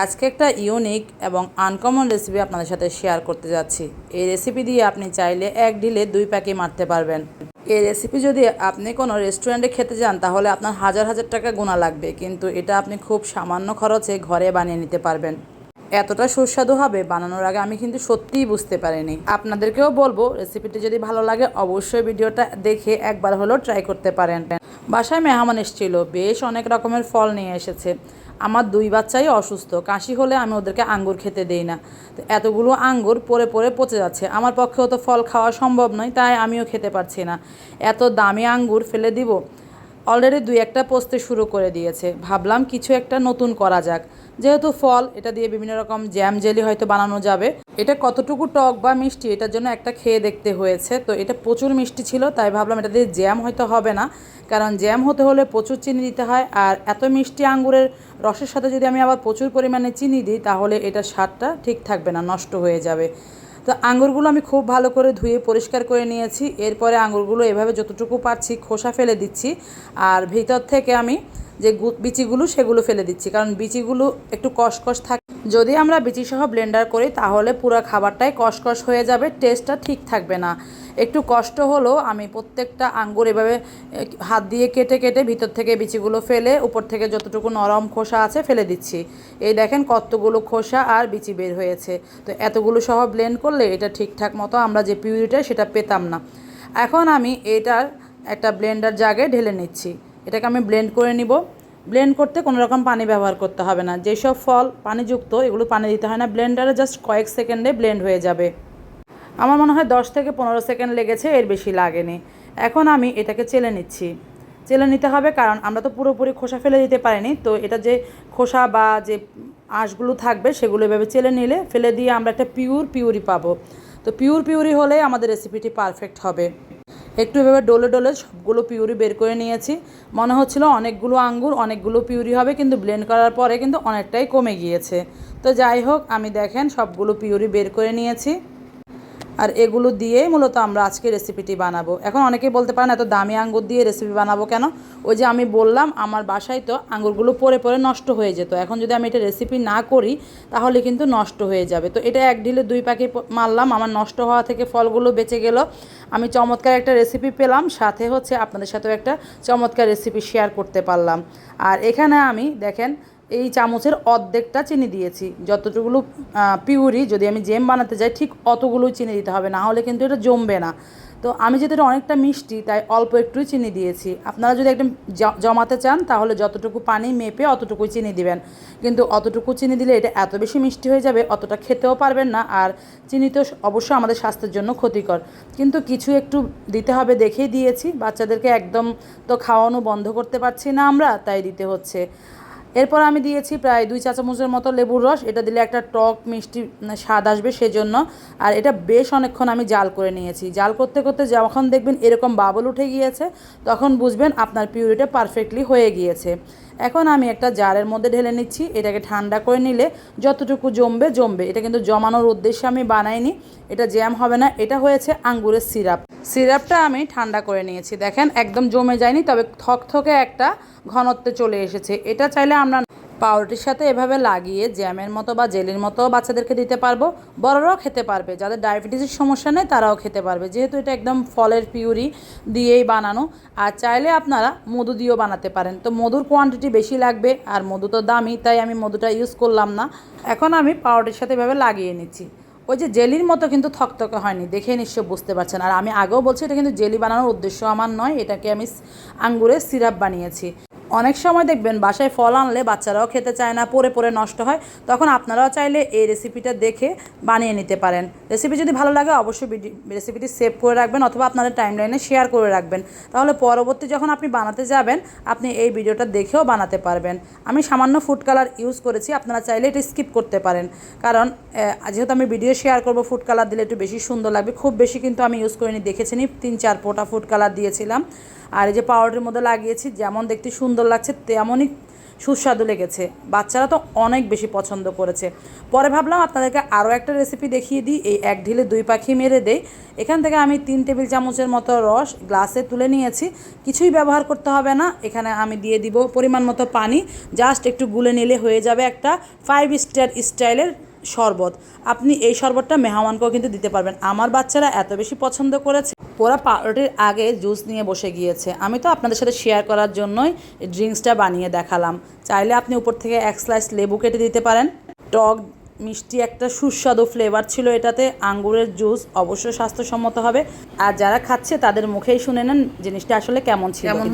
আজকে একটা ইউনিক এবং আনকমন রেসিপি আপনাদের সাথে শেয়ার করতে যাচ্ছি। এই রেসিপি দিয়ে আপনি চাইলে এক ঢিলে দুই প্যাকে মারতে পারবেন। এই রেসিপি যদি আপনি কোনো রেস্টুরেন্টে খেতে যান, তাহলে আপনার হাজার হাজার টাকা গোনা লাগবে, কিন্তু এটা আপনি খুব সামান্য খরচে ঘরে বানিয়ে নিতে পারবেন। এতটা সুস্বাদু হবে, বানানোর আগে আমি কিন্তু সত্যিই বুঝতে পারিনি। আপনাদেরকেও বলব রেসিপিটি যদি ভালো লাগে, অবশ্যই ভিডিওটা দেখে একবার হলেও ট্রাই করতে পারেন। বাসায় মেহমান এসেছিল, বেশ অনেক রকমের ফল নিয়ে এসেছে। আমার দুই বাচ্চাই অসুস্থ। কাশি হলে আমি ওদেরকে আঙ্গুর খেতে দেই না। তো এতগুলো আঙ্গুর পরে পরে পচে যাচ্ছে। আমার পক্ষেও তো ফল খাওয়া সম্ভব নয়, তাই আমিও খেতে পারছি না। এত দামি আঙ্গুর ফেলে দিব। অলরেডি দুই একটা পচতে শুরু করে দিয়েছে। ভাবলাম কিছু একটা নতুন করা যাক। যেহেতু ফল, এটা দিয়ে বিভিন্ন রকম জ্যাম জেলি হয়তো বানানো যাবে। এটা কতটুকু টক বা মিষ্টি, এটার জন্য একটা খেয়ে দেখতে হয়েছে। তো এটা প্রচুর মিষ্টি ছিল, তাই ভাবলাম এটা দিয়ে জ্যাম হয়তো হবে না। কারণ জ্যাম হতে হলে প্রচুর চিনি দিতে হয়, আর এত মিষ্টি আঙ্গুরের রসের সাথে যদি আমি আবার প্রচুর পরিমাণে চিনি দিই, তাহলে এটা স্বাদটা ঠিক থাকবে না, নষ্ট হয়ে যাবে। তো আঙুরগুলো আমি খুব ভালো করে ধুয়ে পরিষ্কার করে নিয়েছি। এরপরে আঙুরগুলো এভাবে যতটুকু পারছি খোসা ফেলে দিচ্ছি। আর ভিতর থেকে আমি যে বিচিগুলো সেগুলো ফেলে দিচ্ছি। কারণ বিচিগুলো একটু কষকষ থাকে। যদি আমরা বিচি সহ ব্লেন্ডার করি, তাহলে পুরো খাবারটাই কষকষ হয়ে যাবে টেস্টটা ঠিক থাকবে না। একটু কষ্ট হলেও আমি প্রত্যেকটা আঙ্গুর এভাবে হাত দিয়ে কেটে কেটে ভিতর থেকে বিচিগুলো ফেলে, উপর থেকে যতটুকু নরম খোসা আছে ফেলে দিচ্ছি। এই দেখেন কতগুলো খোসা আর বিচি বের হয়েছে। তো এতগুলো সহ ব্লেন্ড করলে এটা ঠিকঠাক মতো আমরা যে পিউরিটা সেটা পেতাম না। এখন আমি এটার একটা ব্লেন্ডার জাগে ঢেলে নিচ্ছি। এটাকে আমি ব্লেন্ড করে নিব। ব্লেন্ড করতে কোনো রকম পানি ব্যবহার করতে হবে না। যেসব ফল পানিযুক্ত, এগুলো পানি দিতে হয় না। ব্লেন্ডারে জাস্ট কয়েক সেকেন্ডে ব্লেন্ড হয়ে যাবে। আমার মনে হয় দশ থেকে পনেরো সেকেন্ড লেগেছে, এর বেশি লাগেনি। এখন আমি এটাকে চেলে নিচ্ছি। চেলে নিতে হবে কারণ আমরা তো পুরোপুরি খোসা ফেলে দিতে পারিনি। তো এটা যে খোসা বা যে আঁশগুলো থাকবে, সেগুলো এভাবে চেলে নিলে, ফেলে দিয়ে আমরা একটা পিওর পিউরি পাবো। তো পিওর পিউরি হলে আমাদের রেসিপিটি পারফেক্ট হবে। একটু এভাবে ডোলে ডোলে সবগুলো পিউরি বের করে নিয়েছি। মনে হচ্ছিল অনেকগুলো আঙ্গুর, অনেকগুলো পিউরি হবে, কিন্তু ব্লেন্ড করার পরে কিন্তু অনেকটাই কমে গিয়েছে। তো যাই হোক, আমি দেখেন সবগুলো পিউরি বের করে নিয়েছি। আর এগুলো দিয়েই মূলত আমরা আজকে রেসিপিটি বানাবো। এখন অনেকেই বলতে পারেন, এত দামি আঙ্গুর দিয়ে রেসিপি বানাবো কেন? ওই যে আমি বললাম, আমার বাসায় তো আঙ্গুরগুলো পরে পরে নষ্ট হয়ে যেত। এখন যদি আমি এটা রেসিপি না করি, তাহলে কিন্তু নষ্ট হয়ে যাবে। তো এটা এক ঢিলে দুই পাখি মারলাম, আমার নষ্ট হওয়া থেকে ফলগুলো বেঁচে গেল। আমি চমৎকার একটা রেসিপি পেলাম, সাথে হচ্ছে আপনাদের সাথেও একটা চমৎকার রেসিপি শেয়ার করতে পারলাম। আর এখানে আমি, দেখেন এই চামচের অর্ধেকটা চিনি দিয়েছি। যতটুকুলো পিউরি যদি আমি জেম বানাতে যাই, ঠিক অতগুলোই চিনি দিতে হবে। না হলে কিন্তু এটা জমবে না। তো আমি যেহেতু এটা অনেকটা মিষ্টি, তাই অল্প একটুই চিনি দিয়েছি। আপনারা যদি একদম জমাতে চান, তাহলে যতটুকু পানি মেপে অতটুকুই চিনি দিবেন। কিন্তু অতটুকু চিনি দিলে এটা এত বেশি মিষ্টি হয়ে যাবে, অতটা খেতেও পারবেন না। আর চিনি তো অবশ্যই আমাদের স্বাস্থ্যের জন্য ক্ষতিকর। কিন্তু কিছু একটু দিতে হবে দেখেই দিয়েছি। বাচ্চাদেরকে একদম তো খাওয়ানো বন্ধ করতে পারছি না আমরা, তাই দিতে হচ্ছে। এরপর আমি দিয়েছি প্রায় দুই চা চামচের মতো লেবুর রস। এটা দিলে একটা টক, মিষ্টি স্বাদ আসবে সেজন্য। আর এটা বেশ অনেকক্ষণ আমি জাল করে নিয়েছি। জাল করতে করতে যখন দেখবেন এরকম বাবল উঠে গিয়েছে, তখন বুঝবেন আপনার পিউরিটা পারফেক্টলি হয়ে গিয়েছে। এখন আমি একটা জারের মধ্যে ঢেলে নিচ্ছি, এটাকে ঠান্ডা করে নিলে যতটুকু জমবে জমবে। এটা কিন্তু জমানোর উদ্দেশ্যে আমি বানাইনি, এটা জ্যাম হবে না। এটা হয়েছে আঙ্গুরের সিরাপ। সিরাপটা আমি ঠান্ডা করে নিয়েছি। দেখেন, একদম জমে যায়নি, তবে থকথকে একটা ঘনত্বে চলে এসেছে। এটা চাইলে আমরা পাউরুটির সাথে এভাবে লাগিয়ে জ্যামের মতো বা জেলির মতো বাচ্চাদেরকে দিতে পারব। বড়রাও খেতে পারবে। যাদের ডায়াবেটিসের সমস্যা নেই, তারাও খেতে পারবে। যেহেতু এটা একদম ফলের পিউরি দিয়েই বানানো। আর চাইলে আপনারা মধু দিয়েও বানাতে পারেন। তো মধুর কোয়ান্টিটি বেশি লাগবে আর মধু তো দামি, তাই আমি মধুটা ইউজ করলাম না। এখন আমি পাউরুটির সাথে এভাবে লাগিয়ে নিচ্ছি। ওই যে জেলির মতো কিন্তু থকথকে হয়নি, দেখে নিশ্চয় বুঝতে পারছেন। আর আমি আগেও বলছি, এটা কিন্তু জেলি বানানোর উদ্দেশ্য আমার নয়, এটাকে আমি আঙ্গুরের সিরাপ বানিয়েছি। অনেক সময় দেখবেন বাসায় ফল আনলে বাচ্চারাও খেতে চায় না পরে পরে নষ্ট হয়, তখন আপনারাও চাইলে এই রেসিপিটা দেখে বানিয়ে নিতে পারেন। রেসিপি যদি ভালো লাগে অবশ্যই রেসিপিটি সেভ করে রাখবেন অথবা আপনাদের টাইম লাইনে শেয়ার করে রাখবেন। তাহলে পরবর্তী যখন আপনি বানাতে যাবেন, আপনি এই ভিডিওটা দেখেও বানাতে পারবেন। আমি সামান্য ফুড কালার ইউজ করেছি, আপনারা চাইলে এটা স্কিপ করতে পারেন। কারণ যেহেতু আমি ভিডিও শেয়ার করব ফুড কালার দিলে একটু বেশি সুন্দর লাগবে। খুব বেশি কিন্তু আমি ইউজ করিনি দেখেছিনি তিন চার ফোঁটা ফুড কালার দিয়েছিলাম। আর এই যে পাউডারের মধ্যে লাগিয়েছি, যেমন দেখতে সুন্দর লাগছে, তেমনই সুস্বাদু লেগেছে। বাচ্চারা তো অনেক বেশি পছন্দ করেছে। পরে ভাবলাম আপনাদেরকে আরও একটা রেসিপি দেখিয়ে দিই। এই এক ঢিলে দুই পাখি মেরে দেই। এখান থেকে আমি তিন টেবিল চামচের মতো রস গ্লাসে তুলে নিয়েছি। কিছুই ব্যবহার করতে হবে না। এখানে আমি দিয়ে দিব পরিমাণ মতো পানি। জাস্ট একটু গুলে নিলে হয়ে যাবে একটা ফাইভ স্টার স্টাইলের শরবত। আপনি এই শরবতটা মেহমানকেও কিন্তু দিতে পারবেন। আমার বাচ্চারা এত বেশি পছন্দ করেছে। ওরা পাউরুটির আগে জুস নিয়ে বসে গিয়েছে। আমি তো আপনাদের সাথে শেয়ার করার জন্যই ড্রিঙ্কসটা বানিয়ে দেখালাম। চাইলে আপনি উপর থেকে এক স্লাইস লেবু কেটে দিতে পারেন। টক মিষ্টি একটা সুস্বাদু ফ্লেভার ছিল এটাতে। আঙ্গুরের জুস অবশ্যই স্বাস্থ্যসম্মত হবে। আর যারা খাচ্ছে তাদের মুখেই শুনে নেন জিনিসটা আসলে কেমন ছিল। কেমন